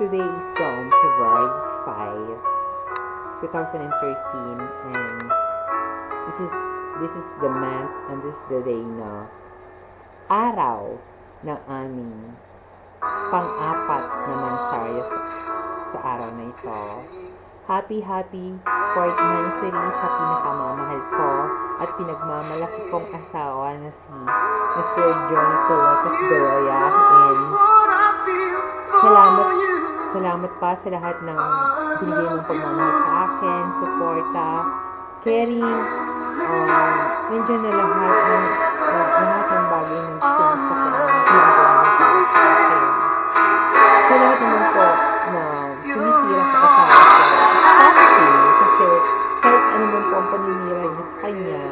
Today is um, February 5, 2013 and this is this is the month and this is the day na araw ng aming pang-apat na mansarya sa, sa araw na ito. Happy, happy fourth anniversary sa pinakamamahal ko at pinagmamalaki kong asawa na si Mr. John Colotas Beloya and salamat pa sa lahat ng binigay mong pagmamahal sa akin, suporta, caring, um, nandiyan na lahat ng uh, lahat ng bagay ng gusto mo sa kanya sa. Sa lahat naman po na sumisira sa asawa ko, stop it, kasi kahit ano man po ang paninira niyo sa kanya,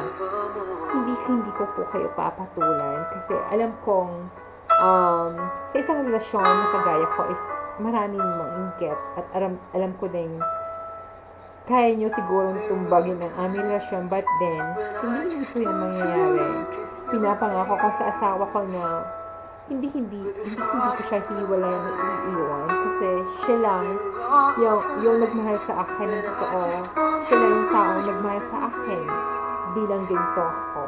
hindi hindi ko po kayo papatulan kasi alam kong um, sa isang relasyon na kagaya ko is maraming manginggit at alam, alam ko din kaya nyo siguro tumbagin ang aming relasyon but then hindi hindi po yung mangyayari. Pinapangako ko sa asawa ko na hindi hindi hindi hindi ko siya hiwalay na iiwan kasi siya lang yung, yung nagmahal sa akin. Ng totoo siya lang yung taong nagmahal sa akin bilang ganito ako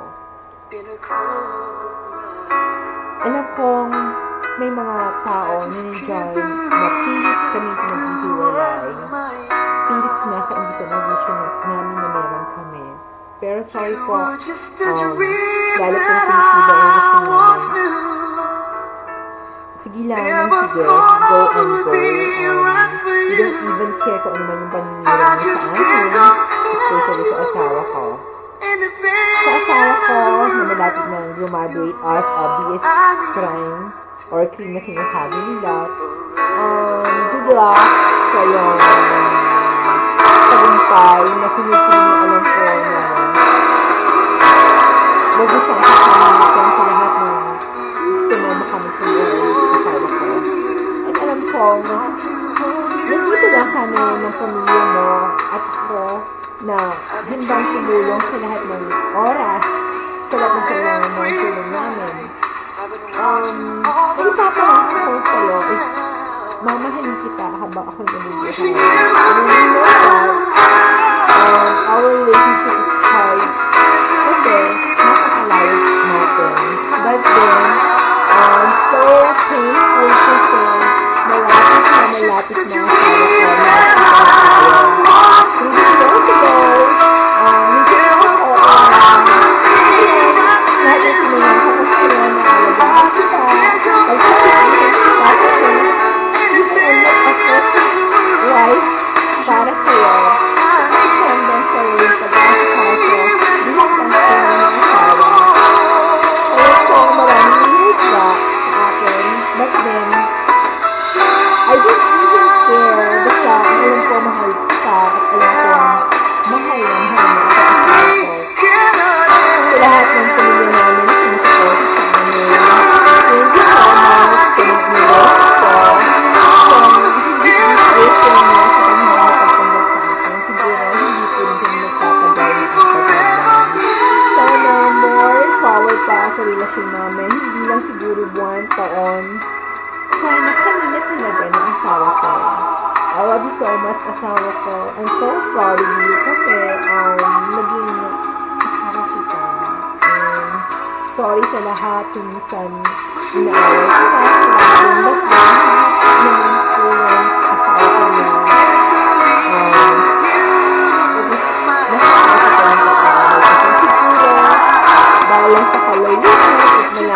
alam kong may mga tao na nandiyan na pilit kami pinaghihiwalay. Pilit na ka hindi ko na-vision namin na meron kami. Pero sorry po, um, lalo po sa iba ang gusto namin. Sige lang, lang sige, go and go. Um, we don't even care kung ano man yung paninira niya sa amin, especially sa asawa ko. Na malapit na graduate as BS crime or crime na sinasabi nila, um, good luck sa iyong tagumpay na sinusunod na alam ko na wag mo siyang kakalimutan sa lahat ng gusto mo makamit sa buhay sa asawa ko. At alam ko, nandito lang kami ng pamilya mo at ako na handang tumulong sa lahat ng oras, sa kailangan mo ang tulong namin. Um, ang ipapangako ko sa'yo? Is mamahalin kita habang ako we lahat sa relasyon namin. Hindi lang siguro buwan, taon. Sana kami na talaga ng asawa ko. I love you so much, asawa ko. I'm so proud of you kasi um, naging asawa kita. And sorry sa lahat kung minsan inaaway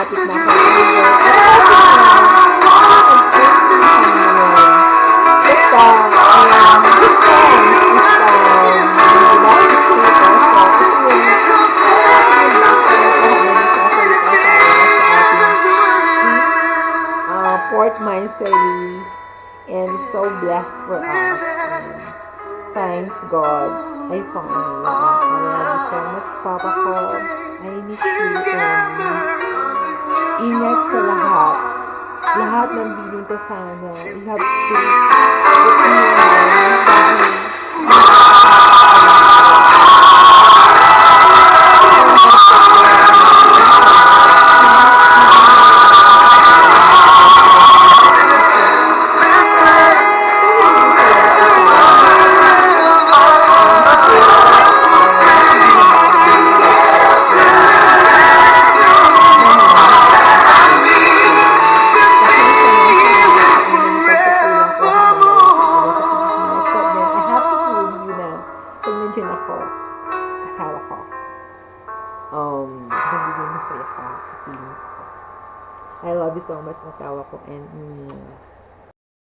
sa uh, Port Mansari and so blessed for us. Thanks God. I found you. I love you so much, Papa. I miss you. And ingat sa lahat. Lahat ng bilin ko sana. You have to put asawa ko. Um, nagiging masaya ako sa feeling ko. I love you so much asawa ko and mm,